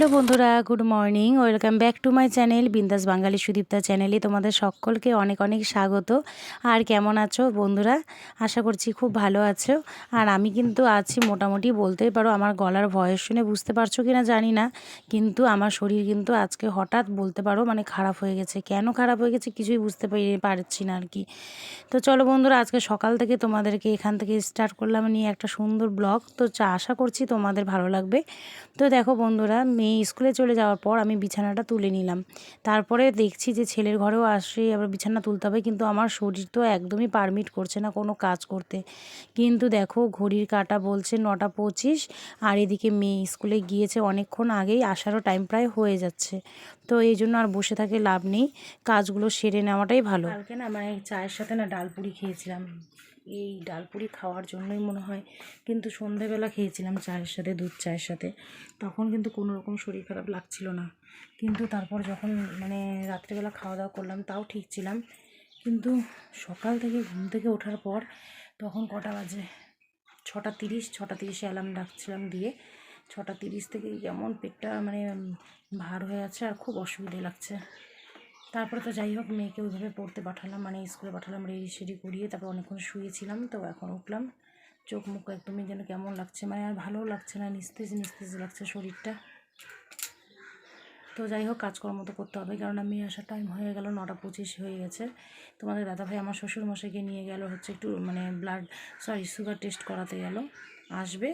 Hello বন্ধুরা, good morning. Welcome back to my channel Bindaas Bangali Sudipta চ্যানেলে তোমাদের সকলকে অনেক অনেক স্বাগত। আর কেমন আছো বন্ধুরা? আশা করছি খুব ভালো আছো। আর আমি কিন্তু আছি মোটামুটি বলতেই পারো আমার গলার ভয়েস শুনে বুঝতে পারছ কি না জানি না। কিন্তু আমার শরীর কিন্তু আজকে হঠাৎ বলতে পারো মানে খারাপ হয়ে গেছে। কেন খারাপ হয়ে গেছে কিছুই বুঝতে পারি- পারছি না আর কি তো চলো বন্ধুরা, আজকে সকাল থেকে তোমাদেরকে এখান থেকে স্টার্ট করলাম নিয়ে একটা সুন্দর ব্লগ তো আশা করছি তোমাদের ভালো লাগবে। তো দেখো বন্ধুরা, মেয়ে স্কুলে চলে যাওয়ার পর আমি বিছানাটা তুলে নিলাম। তারপরে দেখছি যে ছেলের ঘরেও আসে, আবার বিছানা তুলতে হবে, কিন্তু আমার শরীর তো একদমই পারমিট করছে না কোনো কাজ করতে। কিন্তু দেখো, ঘড়ির কাটা বলছে নটা পঁচিশ, আর এদিকে মেয়ে স্কুলে গিয়েছে অনেকক্ষণ আগেই, আসারও টাইম প্রায় হয়ে যাচ্ছে। তো এই জন্য আর বসে থাকে লাভ নেই, কাজগুলো সেরে নেওয়াটাই ভালো। কালকে না মানে চায়ের সাথে না ডাল পুরি খেয়েছিলাম। এই ডালপুরি খাওয়ার জন্যই মনে হয়। কিন্তু সন্ধেবেলা খেয়েছিলাম চায়ের সাথে, দুধ চায়ের সাথে। তখন কিন্তু কোনো রকম শরীর খারাপ লাগছিল না। কিন্তু তারপর যখন মানে রাত্রিবেলা খাওয়া দাওয়া করলাম, তাও ঠিক ছিলাম। কিন্তু সকাল থেকে ঘুম থেকে ওঠার পর তখন কটা বাজে? ছটা তিরিশ, ছটা তিরিশে অ্যালার্ম ডাকছিলাম দিয়ে ছটা তিরিশ থেকে কেমন পেটটা মানে ভার হয়ে আছে আর খুব অসুবিধে লাগছে। তারপরে তো যাই হোক, মেয়েকে ওইভাবে পড়তে পাঠালাম মানে স্কুলে পাঠালাম, রেডি সেডি করিয়ে তারপর অনেকক্ষণ শুয়েছিলাম, তো এখন উঠলাম। চোখ মুখ একদমই যেন কেমন লাগছে মানে আর ভালোও লাগছে না, নিস্তেজ নিস্তেজ লাগছে শরীরটা। তো যাই হোক, কাজকর্ম তো করতে হবে, কারণ আমি আসার টাইম হয়ে গেল, নটা পঁচিশ হয়ে গেছে। তোমাদের দাদাভাই আমার শ্বশুর মশাইকে নিয়ে গেল, হচ্ছে একটু মানে ব্লাড সরি সুগার টেস্ট করাতে গেল। আসবে,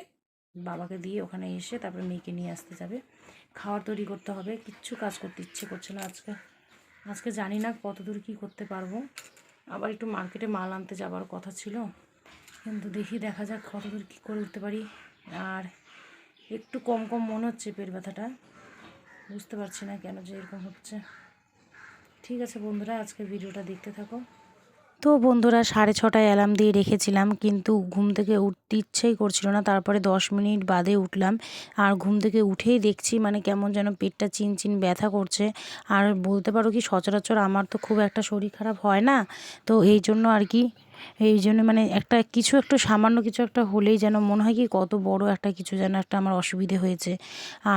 বাবাকে দিয়ে ওখানে এসে তারপরে মেয়েকে নিয়ে আসতে যাবে। খাওয়ার তৈরি করতে হবে, কিচ্ছু কাজ করতে ইচ্ছে করছে না আজকে। আজকে জানি না কত দূর কী করতে পারব। আবার একটু মার্কেটে মাল আনতে যাবার কথা ছিল। কিন্তু দেখি দেখা যাক কত দূর কী করে উঠতে পারি। আর একটু কম কম মনে হচ্ছে পেট ব্যথাটা। বুঝতে পারছি না কেন যে এরকম হচ্ছে। ঠিক আছে বন্ধুরা আজকে ভিডিওটা দেখতে থাকো। তো বন্ধুরা সাড়ে ছটায় অ্যালার্ম দিয়ে রেখেছিলাম, কিন্তু ঘুম থেকে উঠতে ইচ্ছেই করছিল না। তারপরে দশ মিনিট বাদে উঠলাম আর ঘুম থেকে উঠেই দেখছি মানে কেমন যেন পেটটা চিন চিন ব্যথা করছে। আর বলতে পারো কি, সচরাচর আমার তো খুব একটা শরীর খারাপ হয় না, তো এই জন্য আর কি এই জন্য মানে একটা কিছু একটু সামান্য কিছু একটা হলেই যেন মনে হয় কি কত বড় একটা কিছু যেন একটা আমার অসুবিধে হয়েছে।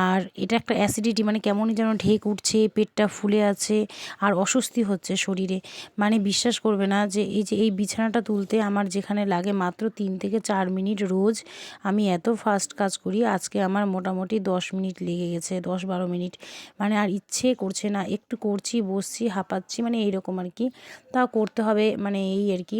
আর এটা একটা অ্যাসিডিটি মানে কেমনই যেন ঢেক উঠছে, পেটটা ফুলে আছে আর অস্বস্তি হচ্ছে শরীরে। মানে বিশ্বাস করবে না যে এই যে এই বিছানাটা তুলতে আমার যেখানে লাগে মাত্র তিন থেকে চার মিনিট রোজ আমি এত ফাস্ট কাজ করি, আজকে আমার মোটামুটি দশ মিনিট লেগে গেছে, দশ বারো মিনিট। মানে আর ইচ্ছে করছে না, একটু করছি, বসছি, হাঁপাচ্ছি মানে এইরকম আর কি। তা করতে হবে মানে এই আর কি।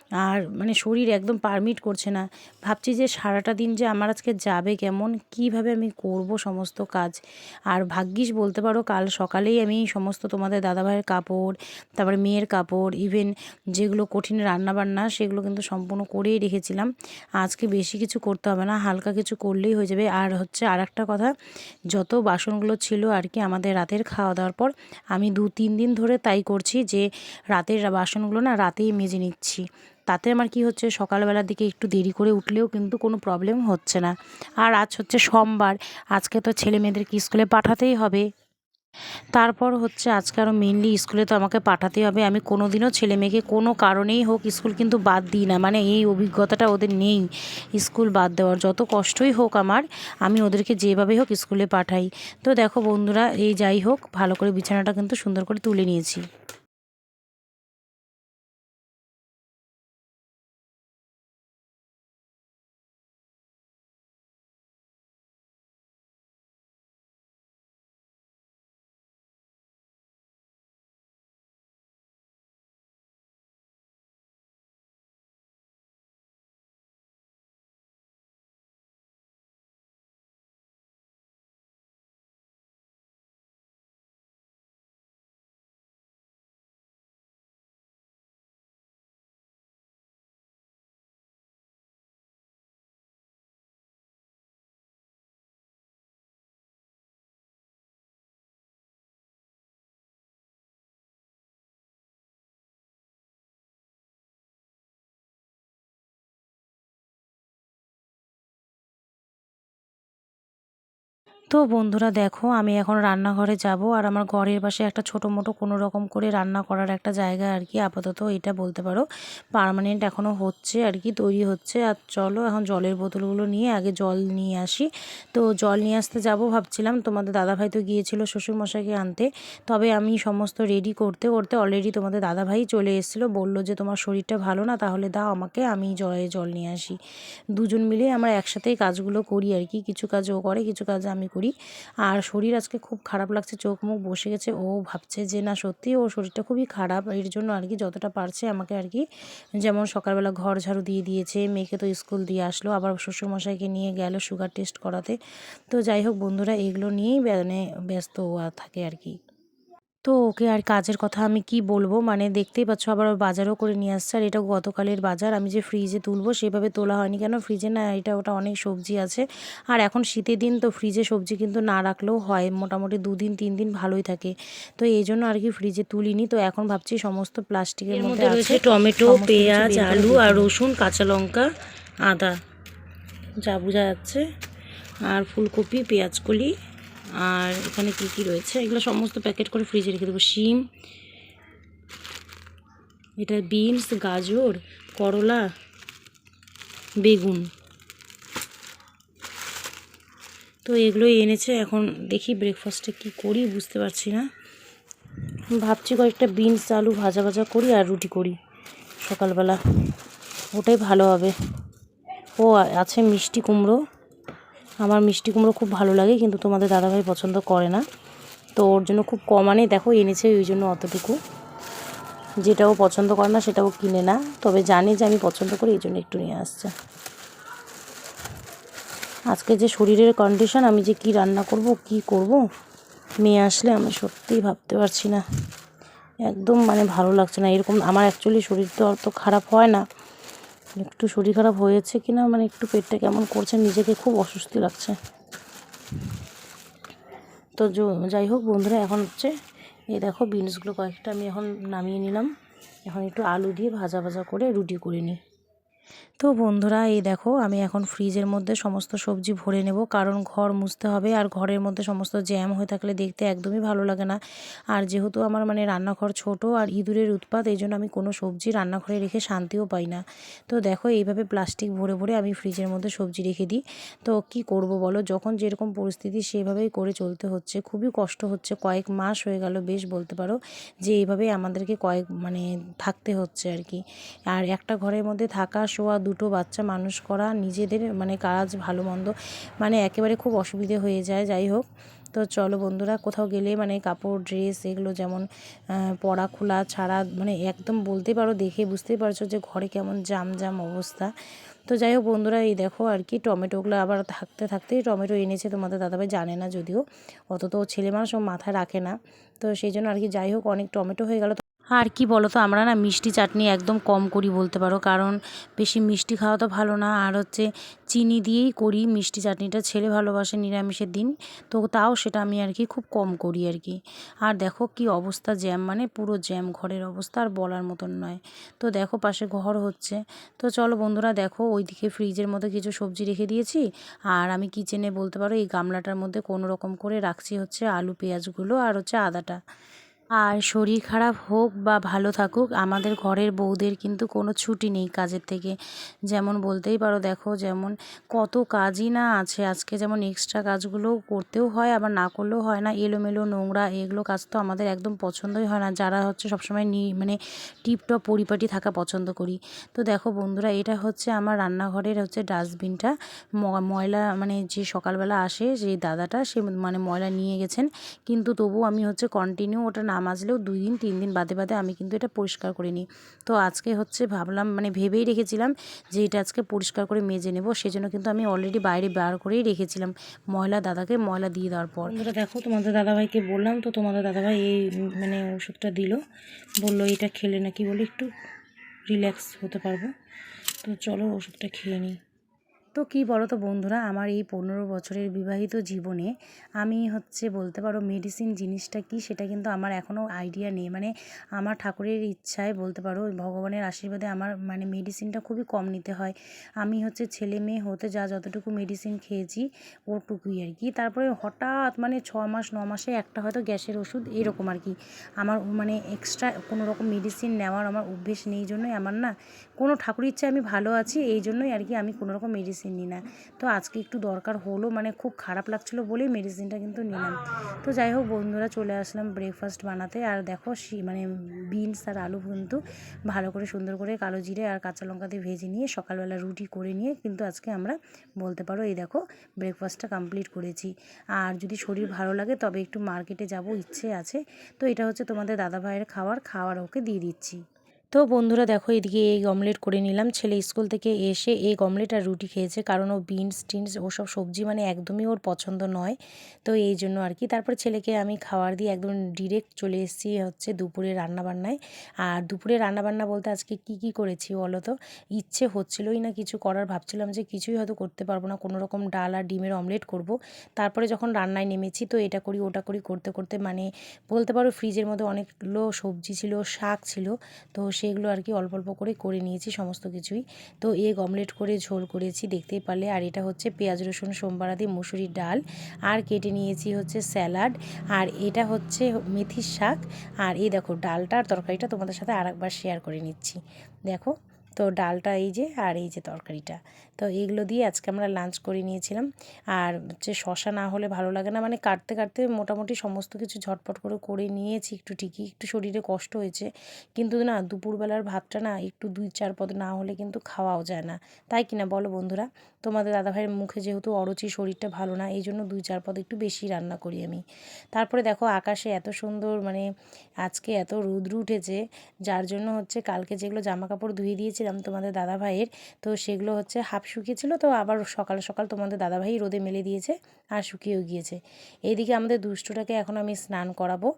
আর মানে শরীর একদম পারমিট করছে না। ভাবছি যে সারাটা দিন যে আমার আজকে যাবে কেমন, কীভাবে আমি করব সমস্ত কাজ? আর ভাগ্যিস বলতে পারো, কাল সকালেই আমি সমস্ত তোমাদের দাদাভাইয়ের কাপড়, তারপরে মেয়ের কাপড় ইভেন যেগুলো কঠিন রান্নাবান্না, সেগুলো কিন্তু সম্পূর্ণ করেই রেখেছিলাম। আজকে বেশি কিছু করতে হবে না, হালকা কিছু করলেই হয়ে যাবে। আর হচ্ছে আর একটা কথা, যত বাসনগুলো ছিল আর কি আমাদের রাতের খাওয়া দাওয়ার পর, আমি দু তিন দিন ধরে তাই করছি যে রাতের বাসনগুলো না রাতেই মেজে নিচ্ছি। তাতে আমার কি হচ্ছে, সকালবেলার দিকে একটু দেরি করে উঠলেও কিন্তু কোনো প্রবলেম হচ্ছে না। আর আজ হচ্ছে সোমবার, আজকে তো ছেলে মেয়েদেরকে স্কুলে পাঠাতেই হবে। তারপর হচ্ছে আজকে আরও মেনলি স্কুলে তো আমাকে পাঠাতেই হবে। আমি কোনো দিনও ছেলে মেয়েকে কোনো কারণেই হোক স্কুল কিন্তু বাদ দিই না। মানে এই অভিজ্ঞতাটা ওদের নেই স্কুল বাদ দেওয়ার। যত কষ্টই হোক আমার, আমি ওদেরকে যেভাবে হোক স্কুলে পাঠাই। তো দেখো বন্ধুরা, এই যাই হোক, ভালো করে বিছানাটা কিন্তু সুন্দর করে তুলে নিয়েছি। তো বন্ধুরা দেখো, আমি এখন রান্নাঘরে যাব আর আমার ঘরের পাশে একটা ছোটো মোটো কোনো রকম করে রান্না করার একটা জায়গা আর কি, আপাতত এটা বলতে পারো। পার্মানেন্ট এখনও হচ্ছে আর কি, তৈরি হচ্ছে। আর চলো এখন জলের বোতলগুলো নিয়ে আগে জল নিয়ে আসি। তো জল নিয়ে আসতে যাব ভাবছিলাম, তোমাদের দাদাভাই তো গিয়েছিল শ্বশুরমশাইকে আনতে। তবে আমি সমস্ত রেডি করতে করতে অলরেডি তোমাদের দাদাভাই চলে এসেছিল, বলল যে তোমার শরীরটা ভালো না, তাহলে দাও আমাকে, আমি জয়ে জল নিয়ে আসি। দুজন মিলে আমরা একসাথেই কাজগুলো করি আর কি, কিছু কাজ ও করে, কিছু কাজ আমি করি। আর শরীর আজকে খুব খারাপ লাগছে, চোখ মুখ বসে গেছে। ও ভাবছে যে, না, সত্যি ওর শরীরটা খুবই খারাপ। এর জন্য আর কি যতটা পারছে আমাকে আর কি, যেমন সকালবেলা ঘর ঝাড়ু দিয়ে দিয়েছে, মেয়েকে তো স্কুল দিয়ে আসলো, আবার শ্বশুরমশাইকে নিয়ে গেল সুগার টেস্ট করাতে। তো যাই হোক বন্ধুরা, এগুলো নিয়েই মানে ব্যস্ত থাকে আর কি। তো ওকে আর কাজের কথা আমি কি বলব? মানে দেখতেই পাচ্ছ আবার ও বাজারও করে নিয়ে আসছে। আর এটা গতকালের বাজার। আমি যে ফ্রিজে তুলবো সেভাবে তোলা হয়নি কেন? ফ্রিজে না এটা ওটা অনেক সবজি আছে। আর এখন শীতের দিন তো ফ্রিজে সবজি কিন্তু না রাখলেও হয়। মোটামুটি দুদিন তিন দিন ভালোই থাকে। তো এই জন্য আর কি ফ্রিজে তুলিনি। তো এখন ভাবছি সমস্ত প্লাস্টিকের মধ্যে রয়েছে টমেটো পেঁয়াজ আলু আর রসুন কাঁচা লঙ্কা আদা। যা বোঝা যাচ্ছে। আর ফুলকপি পেঁয়াজকলি। আর এখানে কি কি রয়েছে? এগুলো সমস্ত প্যাকেট করে ফ্রিজে রেখে দেবো। শিম, এটা বিনস গাজর, করলা, বেগুন। তো এগুলোই এনেছে। এখন দেখি ব্রেকফাস্টে কি করি, বুঝতে পারছি না। ভাবছি কয়েকটা বিনস আলু ভাজা ভাজা করি আর রুটি করি সকালবেলা। ওটাই ভালো হবে। ও, আছে মিষ্টি কুমড়ো। আমার মিষ্টি কুমড়ো খুব ভালো লাগে, কিন্তু তোমাদের দাদাভাই পছন্দ করে না। তো ওর জন্য খুব কম আনে দেখো, এনেছে ওই জন্য অতটুকু। যেটাও পছন্দ করে না, সেটাও কিনে না। তবে জানে যে আমি পছন্দ করি, এই জন্য একটু নিয়ে আসছে। আজকে যে শরীরের কন্ডিশন আমি যে কি রান্না করব, কি করব মেয়ে আসলে আমি সত্যিই ভাবতে পারছি না। একদম মানে ভালো লাগছে না। এরকম আমার অ্যাকচুয়ালি শরীর তো অত খারাপ হয় না। একটু শরীর খারাপ হয়েছে কি না মানে একটু পেটটা কেমন করছে, নিজেকে খুব অস্বস্তি লাগছে। তো যাই হোক বন্ধুরা, এখন হচ্ছে এই দেখো বিনসগুলো কয়েকটা আমি এখন নামিয়ে নিলাম। এখন একটু আলু দিয়ে ভাজা ভাজা করে রুটি করে নিই। তো বন্ধুরা, এই দেখো, আমি এখন ফ্রিজের মধ্যে সমস্ত সবজি ভরে নেব। কারণ ঘর মুছতে হবে আর ঘরের মধ্যে সমস্ত জ্যাম হয়ে থাকলে দেখতে একদমই ভালো লাগে না। আর যেহেতু আমার মানে রান্নাঘর ছোট আর ইঁদুরের উৎপাত, এই জন্য আমি কোনো সবজি রান্নাঘরে রেখে শান্তিও পাই না। তো দেখো, এইভাবে প্লাস্টিক ভরে ভরে আমি ফ্রিজের মধ্যে সবজি রেখে দিই। তো কি করব বলো? যখন যেরকম পরিস্থিতি, সেভাবেই করে চলতে হচ্ছে। খুবই কষ্ট হচ্ছে। কয়েক মাস হয়ে গেল, বেশ বলতে পারো যে এইভাবেই আমাদেরকে কয়েক মানে থাকতে হচ্ছে আর কি। আর একটা ঘরের মধ্যে থাকা শোয়া, দুটো বাচ্চা মানুষ করা, নিজেদের মানে কাজ ভালো, মন্দ মানে একেবারে খুব অসুবিধে হয়ে যায়, যাই হোক। তো চলো বন্ধুরা, কোথাও গেলে মানে কাপড় ড্রেস এগুলো যেমন পড়া, খোলা, ছাড়া মানে একদম বলতে পারো, দেখে বুঝতেই পারছ যে ঘরে কেমন জাম জাম অবস্থা। তো যাই হোক বন্ধুরা, এই দেখো আর কি, টমেটোগুলো আবার থাকতে থাকতেই টমেটো এনেছে, তোমাদের দাদাভাই জানে না যদিও। অত তো ছেলে মানুষ মাথায় রাখে না। তো সেই জন্য আর কি যাই হোক, অনেক টমেটো হয়ে গেল আর কি বলো তো আমরা না মিষ্টি চাটনি একদম কম করি বলতে পারো, কারণ বেশি মিষ্টি খাওয়া তো ভালো না। আর হচ্ছে চিনি দিয়েই করি, মিষ্টি চাটনিটা ছেলে ভালোবাসে নিরামিষের দিন, তো তাও সেটা আমি আর কি খুব কম করি আর কি। আর দেখো কি অবস্থা জ্যাম মানে পুরো জ্যাম ঘরের অবস্থা আর বলার মতন নয়। তো দেখো পাশে ঘর হচ্ছে। তো চলো বন্ধুরা, দেখো ওইদিকে ফ্রিজের মধ্যে কিছু সবজি রেখে দিয়েছি। আর আমি কিচেনে বলতে পারো, এই গামলাটার মধ্যে কোনো রকম করে রাখছি হচ্ছে আলু, পেঁয়াজগুলো আর হচ্ছে আদাটা। আর শরীর খারাপ হোক বা ভালো থাকুক, আমাদের ঘরের বউদের কিন্তু কোনো ছুটি নেই কাজের থেকে। যেমন বলতেই পারো, দেখো যেমন কত কাজই না আছে, আজকে যেমন এক্সট্রা কাজগুলো করতেও হয়, আবার না করলেও হয় না। এলোমেলো নোংরা এগুলো কাজ তো আমাদের একদম পছন্দই হয় না। যারা হচ্ছে সবসময় নি মানে টিপটপ পরিপাটি থাকা পছন্দ করি। তো দেখো বন্ধুরা, এটা হচ্ছে আমার রান্নাঘরের হচ্ছে ডাস্টবিনটা। ময়লা মানে যে সকালবেলা আসে যে দাদাটা, সে মানে ময়লা নিয়ে গেছেন। কিন্তু তবু আমি হচ্ছে কন্টিনিউ ওটা না মাজলেও দুই দিন, তিন দিন বাদে বাদে আমি কিন্তু এটা পরিষ্কার করে নিই। তো আজকে হচ্ছে ভাবলাম মানে ভেবেই রেখেছিলাম যে এটা আজকে পরিষ্কার করে মেজে নেব, সেজন্য কিন্তু আমি অলরেডি বাইরে বার করেই রেখেছিলাম ময়লা দাদাকে ময়লা দিয়ে দেওয়ার পর। দেখো, তোমাদের দাদাভাইকে বললাম, তো তোমাদের দাদাভাই এই মানে ওষুধটা দিল। বলল, এটা খেলে নাকি বলে একটু রিল্যাক্স হতে পারব। তো চলো ওষুধটা খেয়ে নিই। তো কি বলো তো বন্ধুরা, আমার এই পনেরো বছরের বিবাহিত জীবনে আমি হচ্ছে বলতে পারো মেডিসিন জিনিসটা কি সেটা কিন্তু আমার এখনও আইডিয়া নেই। মানে আমার ঠাকুরের ইচ্ছায় বলতে পারো ভগবানের আশীর্বাদে আমার মানে মেডিসিনটা খুবই কম নিতে হয়। আমি হচ্ছে ছেলে মেয়ে হতে যা যতটুকু মেডিসিন খেয়েছি ওটুকুই আর কি। তারপরে হঠাৎ মানে ছ মাস, ন মাসে একটা হয়তো গ্যাসের ওষুধ এরকম আর কি। আমার মানে এক্সট্রা কোনো রকম মেডিসিন নেওয়ার আমার অভ্যেস নেই জন্যই আমার না কোনো ঠাকুর ইচ্ছায় আমি ভালো আছি, এই জন্যই আর কি আমি কোনো রকম মেডিসিন নিই না। তো আজকে একটু দরকার হলো মানে খুব খারাপ লাগছিল বলেই মেডিসিনটা কিন্তু নিলাম। তো যাই হোক বন্ধুরা, চলে আসলাম ব্রেকফাস্ট বানাতে। আর দেখো মানে বিনস আর আলু কিন্তু ভালো করে সুন্দর করে কালো জিরে আর কাঁচা লঙ্কা দিয়ে ভেজে নিয়ে সকালবেলা রুটি করে নিয়ে কিন্তু আজকে আমরা বলতে পারো এই দেখো ব্রেকফাস্টটা কমপ্লিট করেছি। আর যদি শরীর ভালো লাগে তবে একটু মার্কেটে যাব, ইচ্ছে আছে। তো এটা হচ্ছে তোমাদের দাদা ভাইয়ের খাবার, খাওয়ার ওকে দিয়ে দিচ্ছি। তো বন্ধুরা দেখো এদিকে এই অমলেট করে নিলাম। ছেলে স্কুল থেকে এসে এই অমলেট আর রুটি খেয়েছে, কারণ ও বিনস টিনস, ওসব সবজি মানে একদমই ওর পছন্দ নয়। তো এই জন্য আর কি। তারপর ছেলেকে আমি খাবার দিয়ে একদম ডিরেক্ট চলে এসেছি হচ্ছে দুপুরে রান্নাবান্নায়। আর দুপুরে রান্নাবান্না বলতে আজকে কি কি করেছি বলো তো? ইচ্ছে হচ্ছিলোই না কিছু করার, ভাবছিলাম যে কিছুই হয়তো করতে পারব না কোনো রকম ডাল আর ডিমের অমলেট করব। তারপরে যখন রান্নায় নেমেছি তো এটা করি, ওটা করি, করতে করতে মানে বলতে পারো ফ্রিজের মধ্যে অনেকগুলো সবজি ছিল, শাক ছিল। তো সেগুলো আর কি অল্প অল্প করে করে নিয়েছি সমস্ত কিছুই। তো এগ অমলেট করে ঝোল করেছি, দেখতেই পারলে। আর এটা হচ্ছে পেঁয়াজ, রসুন, সোমবার দিয়ে মুসুরির ডাল। আর কেটে নিয়েছি হচ্ছে স্যালাড। আর এটা হচ্ছে মেথির শাক। আর এই দেখো, ডালটা আর তরকারিটা তোমাদের সাথে আরেকবার শেয়ার করে নিচ্ছি। দেখো, তো ডালটা এই যে, আর এই যে তরকারিটা। তো এইগুলো দিয়ে আজকে আমরা লাঞ্চ করে নিয়েছিলাম। আর হচ্ছে শশা না হলে ভালো লাগে না। মানে কাটতে কাটতে মোটামুটি সমস্ত কিছু ঝটপট করে করে নিয়েছি একটু ঠিকই। একটু শরীরে কষ্ট হয়েছে। কিন্তু না, দুপুরবেলার ভাতটা না একটু দুই চার পদ না হলে কিন্তু খাওয়াও যায় না। তাই কিনা বলো বন্ধুরা? তোমাদের দাদাভাইয়ের মুখে যেহেতু অরুচি, শরীরটা ভালো না এই জন্য দুই চার পদ একটু বেশি রান্না করি আমি। তারপরে দেখো আকাশে এত সুন্দর মানে আজকে এত রৌদ্র উঠেছে, যার জন্য হচ্ছে কালকে যেগুলো জামা কাপড় ধুয়ে দিয়েছিলাম তোমাদের দাদাভাইয়ের, তো সেগুলো হচ্ছে হাফ শুকিয়েছিল তো আবার সকাল সকাল তোমাদের দাদাভাই রোদে মেলে দিয়েছে আর শুকিয়েও গিয়েছে। এইদিকে আমাদের দুষ্টটাকে এখন আমি স্নান করাবো।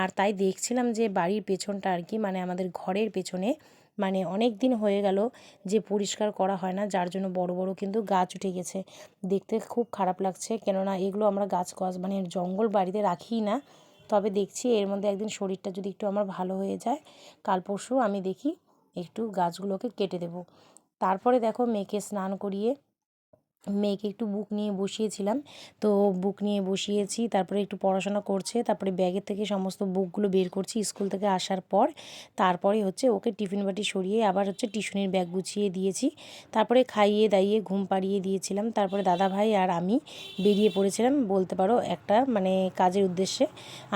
আর তাই দেখছিলাম যে বাড়ির পেছনটা আর কি মানে আমাদের ঘরের পেছনে মানে অনেক দিন হয়ে গেল যে পরিষ্কার করা হয় না, যার জন্য বড় বড় কিন্তু গাছ উঠে গেছে। দেখতে খুব খারাপ লাগছে, কেননা এগুলো আমরা গাছ গাছ মানে জঙ্গল বাড়িতে রাখি না। তবে দেখছি এর মধ্যে একদিন শরীরটা যদি একটু আমার ভালো হয়ে যায়, কাল পরশু আমি দেখি একটু গাছগুলোকে কেটে দেবো। তারপরে দেখো মেয়েকে স্নান করিয়ে মেয়েকে একটু বুক নিয়ে বসিয়েছিলাম। তো বুক নিয়ে বসিয়েছি, তারপরে একটু পড়াশোনা করছে, তারপরে ব্যাগের থেকে সমস্ত বুকগুলো বের করছি স্কুল থেকে আসার পর। তারপরে হচ্ছে ওকে টিফিন বাটি সরিয়ে আবার হচ্ছে টিউশনির ব্যাগ গুছিয়ে দিয়েছি। তারপরে খাইয়ে দাইয়ে ঘুম পাড়িয়ে দিয়েছিলাম। তারপরে দাদা ভাই আর আমি বেরিয়ে পড়েছিলাম, বলতে পারো একটা মানে কাজের উদ্দেশ্যে।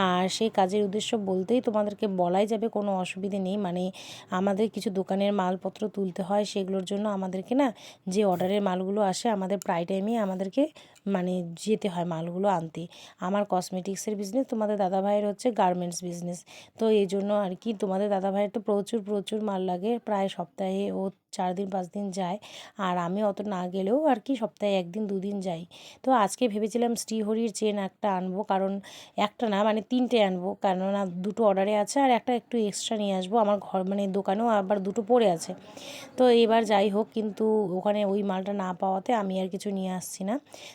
আর সেই কাজের উদ্দেশ্য বলতেই তোমাদেরকে বলাই যাবে, কোনো অসুবিধে নেই। মানে আমাদের কিছু দোকানের মালপত্র তুলতে হয়, সেগুলোর জন্য আমাদেরকে না যে অর্ডারের মালগুলো আসে, আমাদের প্রায় টাইমেই আমাদেরকে মানে যেতে হয় মালগুলো আনতে। আমার কসমেটিক্সের বিজনেস তোমাদের দাদাভাইয়ের হচ্ছে গার্মেন্টস বিজনেস তো এই জন্য আর কি তোমাদের দাদা ভাইয়ের তো প্রচুর প্রচুর মাল লাগে। প্রায় সপ্তাহে ও চার দিন, পাঁচ দিন যায়। আর আমি অত না গেলেও আর কি সপ্তাহে একদিন, দুদিন যাই। তো আজকে ভেবেছিলাম শ্রীহরির চেন একটা আনব, কারণ একটা না মানে তিনটে আনব, কেননা দুটো অর্ডারে আছে আর একটা একটু এক্সট্রা নিয়ে আসব। আমার ঘর মানে দোকানেও আবার দুটো পড়ে আছে। তো এবার যাই হোক, কিন্তু ওখানে ওই মালটা না পাওয়াতে আমি আর কিছু নিয়ে আসছি না।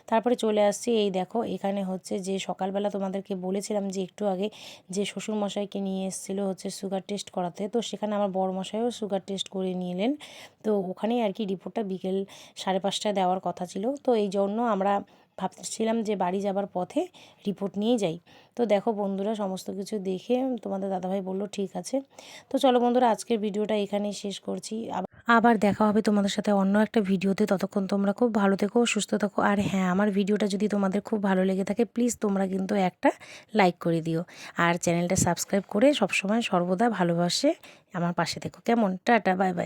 তারপরে চলে আসছি, এই দেখো, এখানে হচ্ছে যে সকালবেলা তোমাদেরকে বলেছিলাম যে একটু আগে যে শ্বশুরমশাইকে নিয়ে এসেছিল হচ্ছে সুগার টেস্ট করাতে। তো সেখানে আমার বড় মশাইও সুগার টেস্ট করে নিয়ে এলেন তো ওখানেই আর কি রিপোর্টটা বিকেল সাড়ে পাঁচটায় দেওয়ার কথা ছিল। তো এই জন্য আমরা ভাবছিলাম যে বাড়ি যাবার পথে রিপোর্ট নিয়ে যাই। তো দেখো বন্ধুরা, সমস্ত কিছু দেখে তোমাদের দাদাভাই বলল, ঠিক আছে। তো চলো বন্ধুরা, আজকের ভিডিওটা এখানেই শেষ করছি। আবার দেখা হবে তোমাদের সাথে অন্য একটা ভিডিওতে। ততক্ষণ তোমরা খুব ভালো থেকো, সুস্থ থাকো। আর হ্যাঁ আমার ভিডিওটা যদি তোমাদের খুব ভালো লেগে থাকে, প্লিজ তোমরা কিন্তু একটা লাইক করে দিও। আর চ্যানেলটা সাবস্ক্রাইব করে সবসময় সর্বদা ভালোবাসে আমার পাশে থেকো। কেমন? Tata, bye bye.